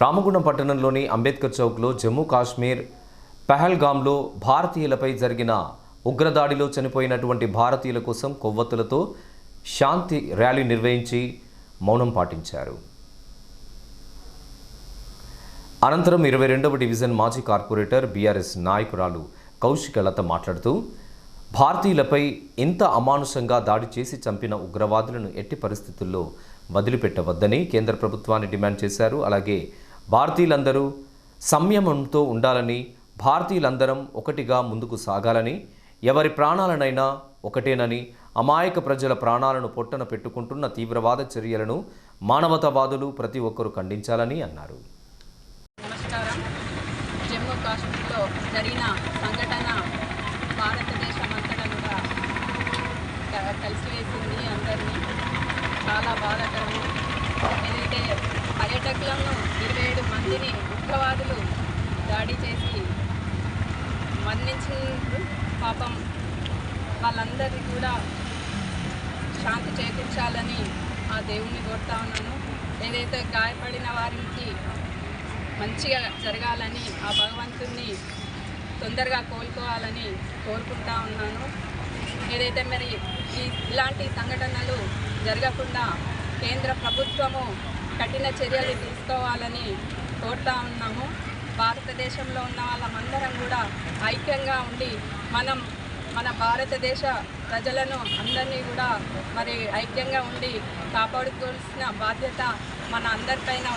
రామగుండం పట్టణంలోని అంబేద్కర్ చౌక్లో జమ్మూ కాశ్మీర్ పెహల్గామ్లో భారతీయులపై జరిగిన ఉగ్రదాడిలో చనిపోయినటువంటి భారతీయుల కోసం కొవ్వొత్తులతో శాంతి ర్యాలీ నిర్వహించి మౌనం పాటించారు. అనంతరం ఇరవై రెండవ డివిజన్ మాజీ కార్పొరేటర్ బీఆర్ఎస్ నాయకురాలు కౌశిక లత మాట్లాడుతూ భారతీయులపై ఇంత అమానుషంగా దాడి చేసి చంపిన ఉగ్రవాదులను ఎట్టి పరిస్థితుల్లో వదిలిపెట్టవద్దని కేంద్ర ప్రభుత్వాన్ని డిమాండ్ చేశారు. అలాగే భారతీయులందరూ సంయమంతో ఉండాలని భారతీయులందరం ఒకటిగా ముందుకు సాగాలని ఎవరి ప్రాణాలనైనా ఒకటేనని అమాయక ప్రజల ప్రాణాలను పొట్టన పెట్టుకుంటున్న తీవ్రవాద చర్యలను మానవతావాదులు ప్రతి ఒక్కరూ ఖండించాలని అన్నారు. నమస్కారం. జమ్మూ కాశ్మీర్లో జరిగిన సంఘటన భారతదేశం అంతటా కూడా కలిసివేసింది అందరినీ. చాలా బాధాకరం ఏదైతే పర్యాటకులను ఇరవై ఏడు మందిని ఉగ్రవాదులు దాడి చేసి మరణించిన పాపం వాళ్ళందరినీ కూడా శాంతి చేకూర్చాలని ఆ దేవుణ్ణి కోరుతా ఉన్నాను. ఏదైతే గాయపడిన వారికి మంచిగా జరగాలని ఆ భగవంతుణ్ణి తొందరగా కోలుకోవాలని కోరుకుంటా ఉన్నాను. ఏదైతే మరి ఈ ఇలాంటి సంఘటనలు జరగకుండా కేంద్ర ప్రభుత్వము కఠిన చర్యలు తీసుకోవాలని కోరుతా ఉన్నాము. భారతదేశంలో ఉన్న వాళ్ళమందరం కూడా ఐక్యంగా ఉండి మనం మన భారతదేశ ప్రజలను అందరినీ కూడా మరి ఐక్యంగా ఉండి కాపాడుకోవాల్సిన బాధ్యత మన అందరిపైన